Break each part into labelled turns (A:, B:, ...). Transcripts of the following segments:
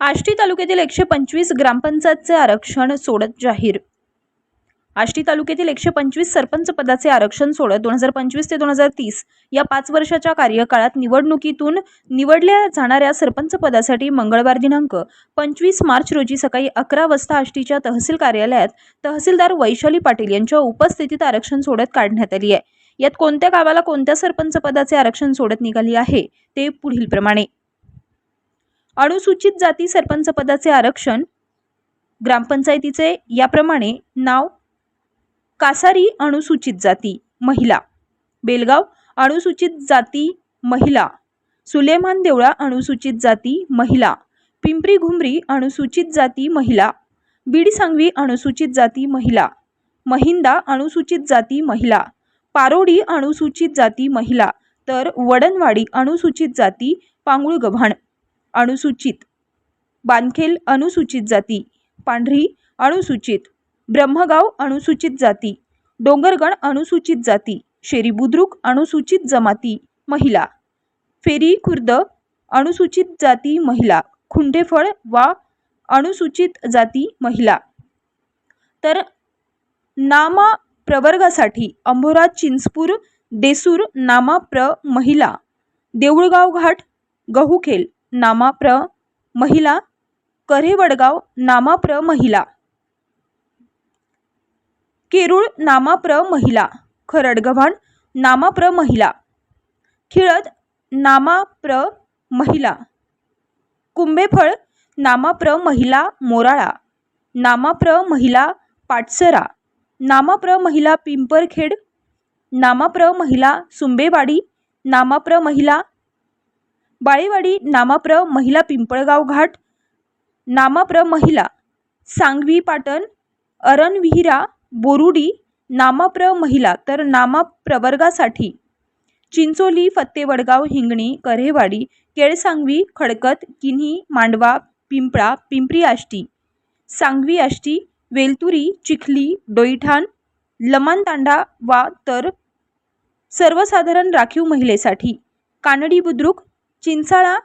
A: आष्टी तालुक्यातील एकशे पंचवीस ग्रामपंचायतचे आरक्षण सोडत जाहीर. आष्टी तालुक्यातील एकशे पंचवीस सरपंच पदाचे आरक्षण सोडत दोन हजार पंचवीस ते दोन हजार तीस या पाच वर्षाच्या कार्यकाळात निवडणुकीतून निवडल्या जाणाऱ्या सरपंच पदासाठी मंगळवार दिनांक पंचवीस मार्च रोजी सकाळी अकरा वाजता आष्टीच्या तहसील कार्यालयात तहसीलदार वैशाली पाटील यांच्या उपस्थितीत आरक्षण सोडत काढण्यात आली आहे. यात कोणत्या गावाला कोणत्या सरपंच पदाचे आरक्षण सोडत निघाली आहे ते पुढील प्रमाणे अनुसूचित जाती सरपंच पदाचे आरक्षण ग्रामपंचायतीचे याप्रमाणे नाव कासारी अनुसूचित जाती महिला. बेलगाव अनुसूचित जाती महिला. सुलेमान देवळा अनुसूचित जाती महिला. पिंपरी घुमरी अनुसूचित जाती महिला. बीड सांगवी अनुसूचित जाती महिला. महिंदा अनुसूचित जाती महिला. पारोडी अनुसूचित जाती महिला. तर वडणवाडी अनुसूचित जाती पांगुळ गव्हाण. अनुसूचित. बानखेल अनुसूचित जाती. पांढरी अनुसूचित. ब्रह्मगाव अनुसूचित जाती. डोंगरगण अनुसूचित जाती. शेरी बुद्रुक अनुसूचित जमाती महिला. फेरी खुर्द अनुसूचित जाती महिला. खुंटेफळ वा अनुसूचित जाती महिला. तर नामा प्रवर्गासाठी अंभोरा चिंचपूर देसूर नामा प्र महिला. देऊळगाव घाट गहुखेल. नामाप्र महिला कऱ्हेवडगाव नामाप्र महिला. केरूळ नामाप्र महिला खरडगव्हाण नामाप्र महिला. खिळद नामाप्र महिला. कुंभेफळ नामाप्र महिला मोराळा नामाप्र महिला पाटसरा नामाप्र महिला पिंपरखेड नामाप्र महिला सुंबेवाडी नामाप्र महिला बाळेवाडी नामाप्र महिला पिंपळगाव घाट नामाप्र महिला सांगवी पाटण अरणविहिरा बोरुडी नामाप्र महिला तर नामा प्रवर्गासाठी चिंचोली फत्तेवडगाव हिंगणी करेवाडी केळसांगवी खडकत किन्ही मांडवा पिंपळा पिंपरी आष्टी सांगवी आष्टी वेलतुरी चिखली डोईठाण लमानतांडा वा तर सर्वसाधारण राखीव महिलेसाठी कानडी बुद्रुक चिंचाळा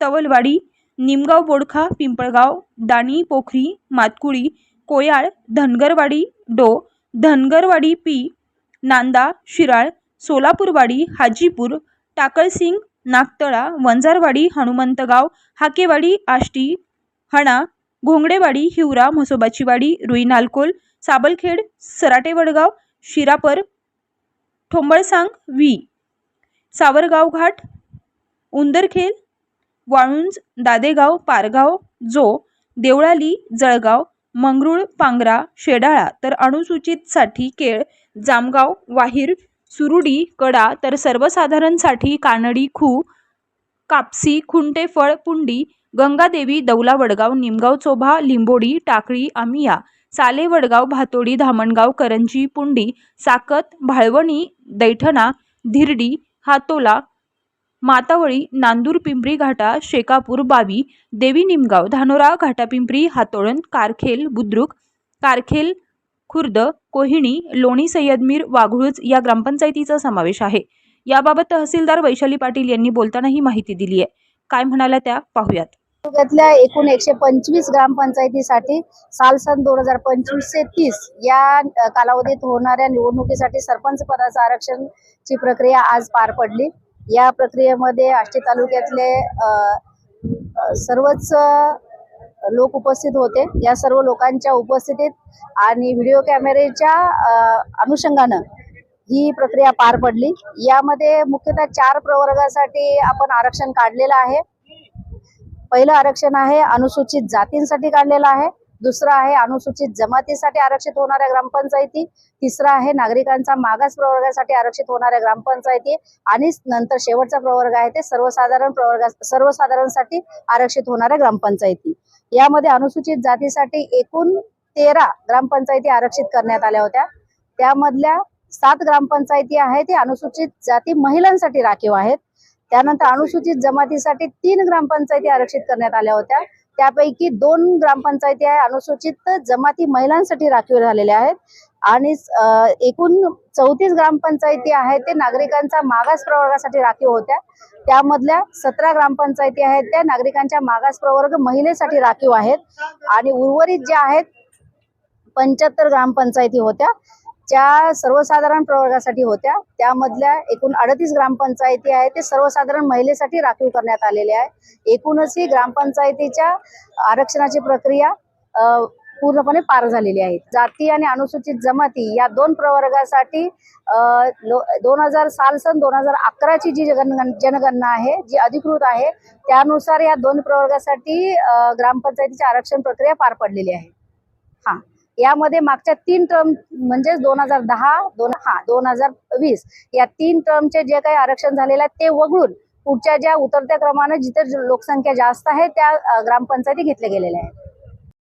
A: तवलवाडी निमगाव बोडखा पिंपळगाव दाणी पोखरी मातकुळी कोयाळ धनगरवाडी डो धनगरवाडी पी नांदा शिराळ सोलापूरवाडी हाजीपूर टाकळसिंग नागतळा वंजारवाडी हनुमंतगाव हाकेवाडी आष्टी हणा घोंगडेवाडी हिवरा म्हसोबाचीवाडी रुई नालकोल साबलखेड सराटे वडगाव शिरापर ठोंबळसांग व्ही सावरगाव घाट उंदरखेल वाळुंज दादेगाव पारगाव जो देवळाली जळगाव मंगरुळ पांगरा शेडाळा तर अनुसूचितसाठी केळ जामगाव वाहीर सुरुडी कडा तर सर्वसाधारणसाठी कानडी खू कापसी खुंटेफळ पुंडी गंगादेवी दौला वडगाव निमगाव चोभा लिंबोडी टाकळी आमिया साले वडगाव भातोडी धामणगाव करंजी पुंडी साकत भाळवणी दैठणा धिरडी हातोला मातावळी नांदूर पिंपरी घाटा शेकापूर बावी देवी निमगाव धानोरा घाटापिंपरी हातोळण कारखेल बुद्रुक कारखेल खुर्द कोहिणी लोणी सय्यदमीर वाघुळज या ग्रामपंचायतीचा समावेश आहे. याबाबत तहसीलदार वैशाली पाटील यांनी बोलताना ही माहिती दिली आहे. काय म्हणाल्या त्या? पाहूयात.
B: तालुक्यातल्या एकूण एकशे पंचवीस ग्रामपंचायतीसाठी साल सन दोन हजार पंचवीस ते तीस या कालावधीत होणाऱ्या निवडणुकीसाठी सरपंच पदाचं आरक्षणची प्रक्रिया आज पार पडली. या प्रक्रियेमध्ये आष्टी तालुक्यातले सर्वच लोक उपस्थित होते. या सर्व लोकांच्या उपस्थितीत आणि व्हिडिओ कॅमेरेच्या अनुषंगानं ही प्रक्रिया पार पडली. यामध्ये मुख्यतः चार प्रवर्गासाठी आपण आरक्षण काढलेलं आहे. पहिलं आरक्षण आहे अनुसूचित जातींसाठी काढलेलं आहे. दुसरं आहे अनुसूचित जमातीसाठी आरक्षित होणाऱ्या ग्रामपंचायती. तिसरा आहे नागरिकांचा मागास प्रवर्गासाठी आरक्षित होणाऱ्या ग्रामपंचायती. आणि नंतर शेवटचा प्रवर्ग आहे ते सर्वसाधारण प्रवर्गा सर्वसाधारणसाठी आरक्षित होणाऱ्या ग्रामपंचायती. यामध्ये अनुसूचित जातीसाठी एकूण तेरा ग्रामपंचायती आरक्षित करण्यात आल्या होत्या. त्यामधल्या सात ग्रामपंचायती आहेत ते अनुसूचित जाती महिलांसाठी राखीव आहेत. त्यानंतर अनुसूचित जमातीसाठी तीन ग्रामपंचायती आरक्षित करण्यात आल्या होत्या. त्यापैकी दोन ग्रामपंचायती आहे अनुसूचित जमाती महिलांसाठी राखीव झालेल्या आहेत. आणि एकूण चौतीस ग्रामपंचायती आहेत ते नागरिकांचा मागास प्रवर्गासाठी राखीव होत्या. त्यामधल्या सतरा ग्रामपंचायती आहेत त्या नागरिकांच्या मागास प्रवर्ग महिलेसाठी राखीव आहेत. आणि उर्वरित ज्या आहेत पंच्याहत्तर ग्रामपंचायती होत्या. ज्या सर्वसाधारण प्रवर्गासाठी होत्या त्यामधल्या एकूण अडतीस ग्रामपंचायती आहेत ते सर्वसाधारण महिलेसाठी राखीव करण्यात आलेले आहे एकूणच ही ग्रामपंचायतीच्या आरक्षणाची प्रक्रिया पूर्णपणे पार झालेली आहे. जाती आणि अनुसूचित जमाती या दोन प्रवर्गासाठी दोन हजार साल सन दोन हजार अकराची जी जनगण जनगणना आहे जी अधिकृत आहे त्यानुसार या दोन प्रवर्गासाठी ग्रामपंचायतीची आरक्षण प्रक्रिया पार पडलेली आहे. हा. यामध्ये मागच्या तीन टर्म म्हणजेच दोन हजार दहा दोन हा दोन हजार वीस या तीन टर्मचे जे काही आरक्षण झालेलं आहे ते वगळून पुढच्या ज्या उतरत्या क्रमाने जिथे लोकसंख्या जास्त आहे त्या ग्रामपंचायती घेतल्या गेलेल्या आहेत.